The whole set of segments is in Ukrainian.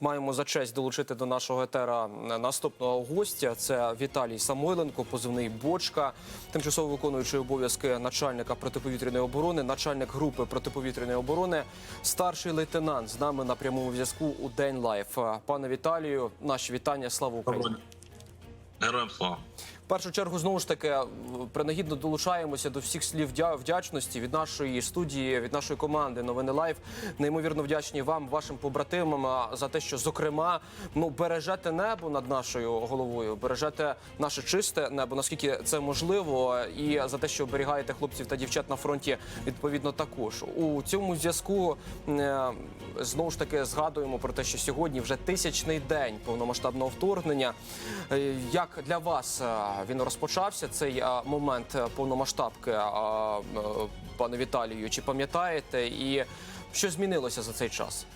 маємо за честь долучити до нашого етера наступного гостя. Це Віталій Самойленко, позивний Бочка, тимчасово виконуючий обов'язки начальника протиповітряної оборони, начальник групи протиповітряної оборони, старший лейтенант з нами на прямому зв'язку у День Лайф. Пане Віталію, наші вітання. Слава Україні! Героям слава. В першу чергу знову ж таки принагідно долучаємося до всіх слів вдячності від нашої студії, від нашої команди Новини Лайф. Неймовірно вдячні вам, вашим побратимам за те, що зокрема ну бережете небо над нашою головою, бережете наше чисте небо, наскільки це можливо, і за те, що оберігаєте хлопців та дівчат на фронті, відповідно також у цьому зв'язку е, знову ж таки згадуємо про те, що сьогодні вже тисячний день повномасштабного вторгнення. Е, Як для вас е, він розпочався цей е, момент е, повномасштабки, е, е, пане Віталію? Чи пам'ятаєте, і що змінилося за цей час?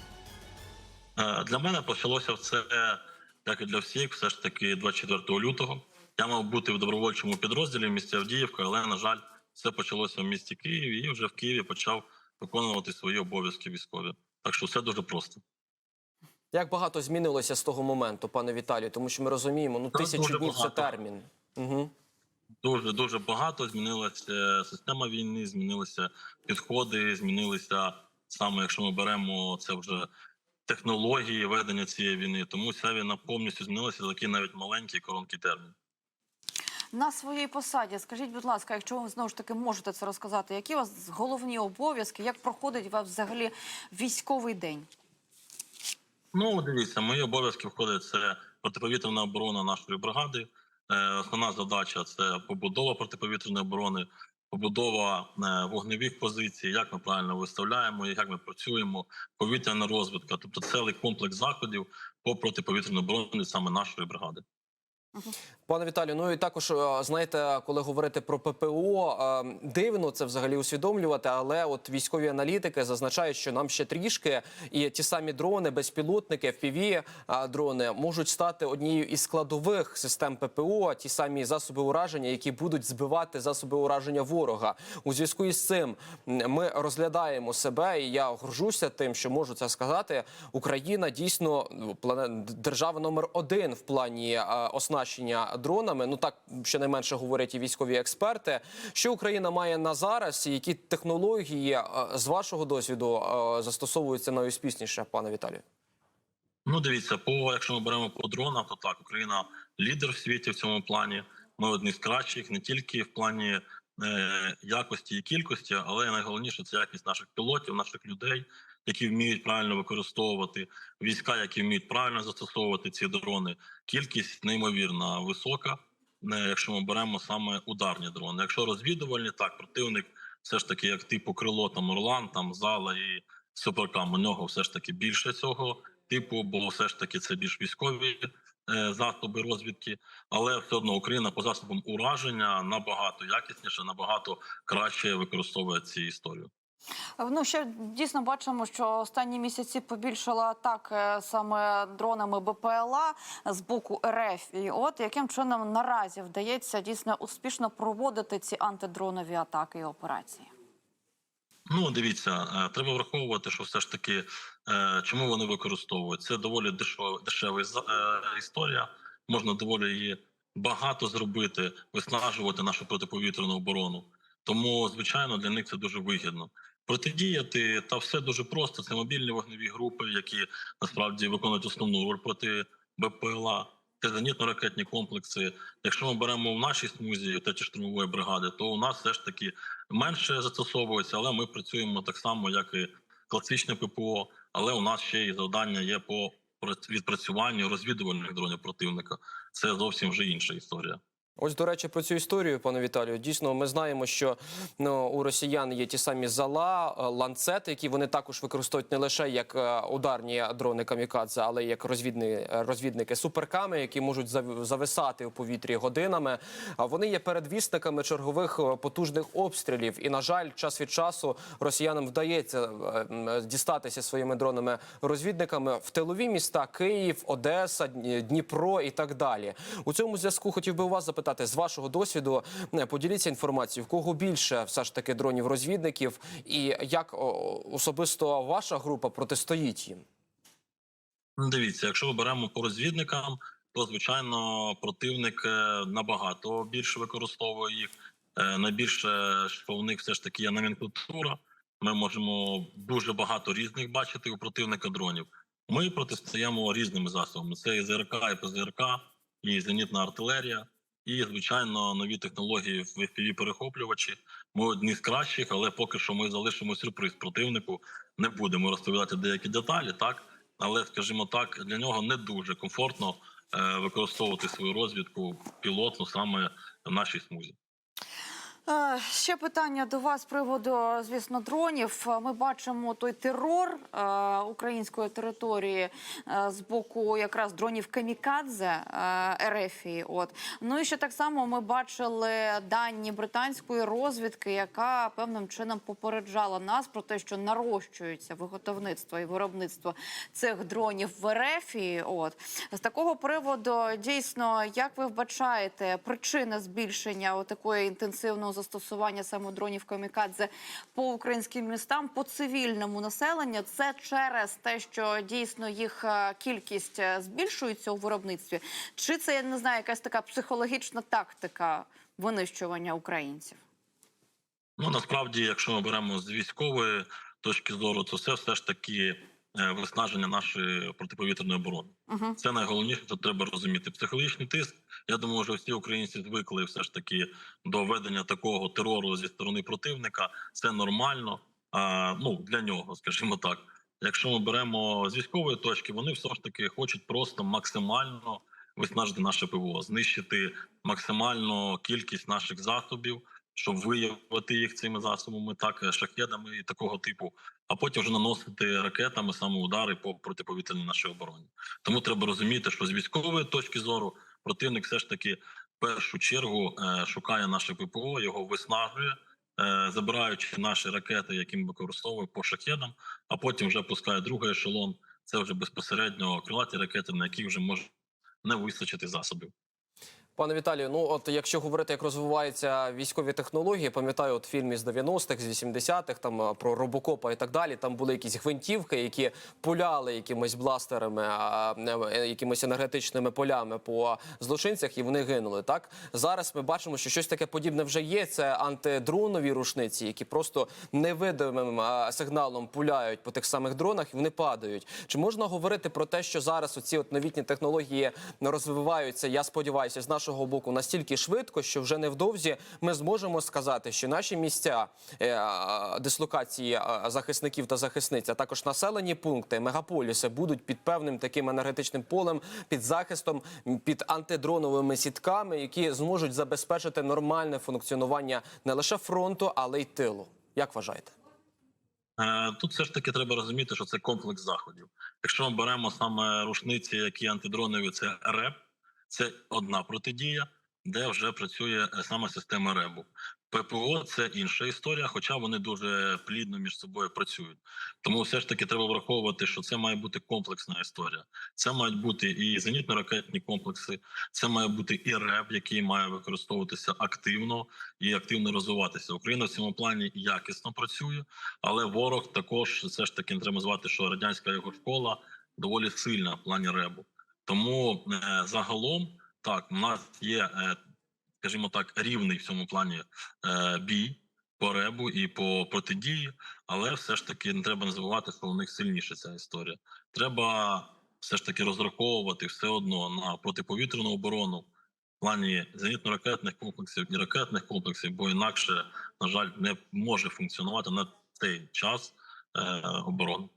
Е, Для мене почалося все, як і для всіх, все ж таки 24 лютого. Я мав бути в добровольчому підрозділі в місті Авдіївка, але, на жаль, все почалося в місті Києві і вже в Києві почав виконувати свої обов'язки військові. Так що все дуже просто. Як багато змінилося з того моменту, пане Віталію? Тому що ми розуміємо, ну тисячу днів це термін. Угу. Дуже дуже багато змінилася система війни, змінилися підходи, змінилися саме, якщо ми беремо це вже технології ведення цієї війни. Тому ця війна повністю змінилася за такий навіть маленький короткий термін. На своїй посаді, скажіть, будь ласка, якщо ви знову ж таки можете це розказати, які у вас головні обов'язки, як проходить у вас взагалі військовий день? Ну, дивіться, мої обов'язки входять це протиповітряна оборона нашої бригади. Е, Основна задача це побудова протиповітряної оборони, побудова е, вогневих позицій, як ми правильно виставляємо, як ми працюємо, повітряна розвідка, тобто цілий комплекс заходів по протиповітряній обороні саме нашої бригади. Пане Віталію, ну і також е, знаєте, коли говорити про ППО, е, дивно це взагалі усвідомлювати, але от військові аналітики зазначають, що нам ще трішки, і ті самі дрони, безпілотники, FPV е, дрони можуть стати однією із складових систем ППО, ті самі засоби ураження, які будуть збивати засоби ураження ворога. У зв'язку із цим ми розглядаємо себе, і я горжуся тим, що можу це сказати. Україна дійсно ну, держава номер один в плані е, оснащення дронами. Ну так щонайменше говорять і військові експерти. Що Україна має на зараз, і які технології е, з вашого досвіду е, застосовуються найуспішніше, пане Віталію? Ну, дивіться, по якщо ми беремо по дронам, то так Україна лідер в світі в цьому плані. Ми одні з кращих не тільки в плані е, якості і кількості, але найголовніше це якість наших пілотів, наших людей, які вміють правильно використовувати війська, які вміють правильно застосовувати ці дрони. Кількість неймовірно висока. Якщо ми беремо саме ударні дрони. Якщо розвідувальні, так противник все ж таки, як типу крило там Орлан, там зала і суперкам. У нього все ж таки більше цього типу, бо все ж таки це більш військові е, засоби розвідки, але все одно Україна по засобам ураження набагато якісніше, набагато краще використовує ці історію. Ну ще дійсно бачимо, що останні місяці побільшало атак е, саме дронами БПЛА з боку РФ. І от яким чином наразі вдається дійсно успішно проводити ці антидронові атаки і операції? Ну, дивіться, е, треба враховувати, що все ж таки, е, чому вони використовують. Це доволі дешева, дешева е, історія. Можна доволі її багато зробити, виснажувати нашу протиповітряну оборону. Тому, звичайно, для них це дуже вигідно. Протидіяти та все дуже просто. Це мобільні вогневі групи, які насправді виконують основну роль проти БПЛА. Це зенітно-ракетні комплекси. Якщо ми беремо в нашій смузі теті штурмової бригади, то у нас все ж таки менше застосовується, але ми працюємо так само, як і класичне ППО. Але у нас ще й завдання є по прац- відпрацюванню розвідувальних дронів противника. Це зовсім вже інша історія. Ось до речі, про цю історію, пане Віталію. Дійсно, ми знаємо, що ну, у росіян є ті самі зала, е, ланцети, які вони також використовують не лише як е, ударні дрони камікадзе, але й як розвідні, е, розвідники суперками, які можуть зависати у повітрі годинами. А вони є передвісниками чергових потужних обстрілів. І на жаль, час від часу росіянам вдається дістатися своїми дронами розвідниками в тилові міста Київ, Одеса, Дніпро і так далі. У цьому зв'язку хотів би у вас запитати з вашого досвіду. е, Поділіться інформацією, в кого більше все ж таки дронів розвідників, і як особисто ваша група протистоїть їм. Ну, Дивіться, якщо ми беремо по розвідникам, то звичайно противник е, набагато більше використовує їх. Е, Найбільше що у них все ж таки є номенклатура. Ми можемо дуже багато різних бачити у противника дронів. Ми протистоїмо різними засобами. Це і ЗРК, і ПЗРК, і зенітна артилерія, і звичайно нові технології в fpv перехоплювачі. Ми одні з кращих, але поки що ми залишимо сюрприз противнику. Не будемо розповідати деякі деталі, так але скажімо так, для нього не дуже комфортно е, використовувати свою розвідку пілотну саме в нашій смузі. Е, Ще питання до вас з приводу, звісно, дронів. Ми бачимо той терор е, української території е, з боку якраз дронів камікадзе Ерефії. От ну і ще так само ми бачили дані британської розвідки, яка певним чином попереджала нас про те, що нарощується виготовництво і виробництво цих дронів в Ерефії. От з такого приводу дійсно, як ви вбачаєте причини збільшення такої інтенсивного застосування саме дронів камікадзе по українським містам, по цивільному населенню? Це через те, що дійсно їх е, кількість е, збільшується у виробництві, чи це я не знаю, якась така психологічна тактика винищування українців? Ну насправді, якщо ми беремо з військової точки зору, то це все ж таки виснаження нашої протиповітряної оборони. Угу. Це найголовніше, що треба розуміти. Психологічний тиск. Я думаю, що всі українці звикли все ж таки до ведення такого терору зі сторони противника. Це нормально. А, ну для нього, скажімо так. Якщо ми беремо з військової точки, вони все ж таки хочуть просто максимально виснажити наше ПВО, знищити максимальну кількість наших засобів, щоб виявити їх цими засобами, так е, шахедами і такого типу, а потім вже наносити ракетами саме удари по протиповітряній нашій обороні. Тому треба розуміти, що з військової точки зору противник все ж таки в першу чергу е, шукає наше ППО, його виснажує, е, забираючи наші ракети, які ми використовуємо по шахедам, а потім вже пускає другий ешелон. Це вже безпосередньо крилаті ракети, на які вже може не вистачити засобів. Пане Віталію, ну от якщо говорити, як розвиваються військові технології, пам'ятаю, от фільм із 90-х, з 80-х, там про робокопа і так далі. Там були якісь гвинтівки, які пуляли якимись бластерами, е, якимись енергетичними полями по злочинцях, і вони гинули. Так зараз ми бачимо, що щось таке подібне вже є. Це антидронові рушниці, які просто невидимим сигналом пуляють по тих самих дронах, і вони падають. Чи можна говорити про те, що зараз оці от новітні технології розвиваються? Я сподіваюся, з нашого боку настільки швидко, що вже невдовзі ми зможемо сказати, що наші місця е, дислокації захисників та захисниць, а також населені пункти, мегаполіси будуть під певним таким енергетичним полем, під захистом, під антидроновими сітками, які зможуть забезпечити нормальне функціонування не лише фронту, але й тилу. Як вважаєте? Е, Тут все ж таки треба розуміти, що це комплекс заходів. Якщо ми беремо саме рушниці, які антидронові, це РЕП, це одна протидія, де вже працює е, саме система РЕБу. ППО це інша історія, хоча вони дуже плідно між собою працюють. Тому все ж таки треба враховувати, що це має бути комплексна історія. Це мають бути і зенітно-ракетні комплекси, це має бути і РЕБ, який має використовуватися активно і активно розвиватися. Україна в цьому плані якісно працює, але ворог також все ж таки треба звати, що радянська його школа доволі сильна в плані РЕБу. Тому е, загалом так у нас є, е, скажімо так, рівний в цьому плані е, бій по ребу і по протидії, але все ж таки не треба не забувати, що у них сильніша ця історія. Треба все ж таки розраховувати все одно на протиповітряну оборону в плані зенітно-ракетних комплексів і ракетних комплексів, бо інакше, на жаль, не може функціонувати на цей час е, оборони.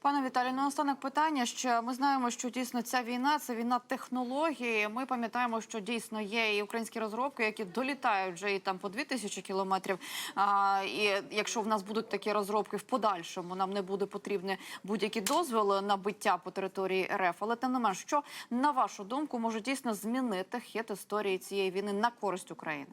Пане Віталію, ну останок питання. Що ми знаємо, що дійсно ця війна це війна технології. Ми пам'ятаємо, що дійсно є і українські розробки, які долітають вже і там по 2000 кілометрів. А, і якщо в нас будуть такі розробки в подальшому, нам не буде потрібні будь-які дозволи на биття по території РФ. Але тим не менш, що на вашу думку може дійсно змінити хід історії цієї війни на користь України?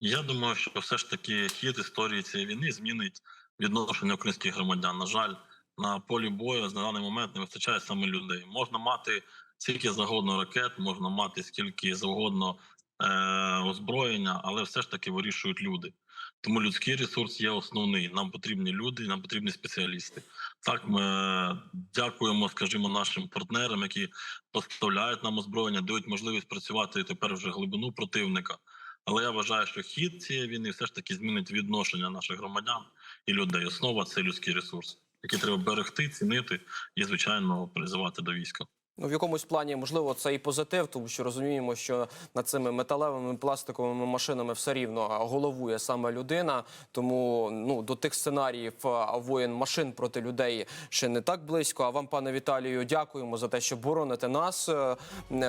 Я думаю, що все ж таки хід історії цієї війни змінить відношення українських громадян. На жаль, на полі бою на даний момент не вистачає саме людей. Можна мати скільки завгодно ракет, можна мати скільки завгодно е- озброєння, але все ж таки вирішують люди. Тому людський ресурс є основний. Нам потрібні люди, нам потрібні спеціалісти. Так, ми дякуємо, скажімо, нашим партнерам, які поставляють нам озброєння, дають можливість працювати тепер вже глибину противника. Але я вважаю, що хід цієї війни все ж таки змінить відношення наших громадян і людей. Основа це людський ресурс, який треба берегти, цінити і, звичайно, призивати до війська. Ну, в якомусь плані, можливо, це і позитив, тому що розуміємо, що над цими металевими пластиковими машинами все рівно головує саме людина. Тому ну до тих сценаріїв воєн машин проти людей ще не так близько. А вам, пане Віталію, дякуємо за те, що бороните нас, е,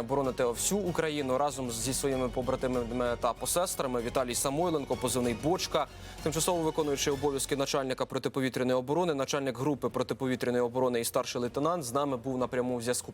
бороните всю Україну разом зі своїми побратимами та посестрами. Віталій Самойленко, позивний бочка, тимчасово виконуючий обов'язки начальника протиповітряної оборони, начальник групи протиповітряної оборони і старший лейтенант з нами був на прямому зв'язку.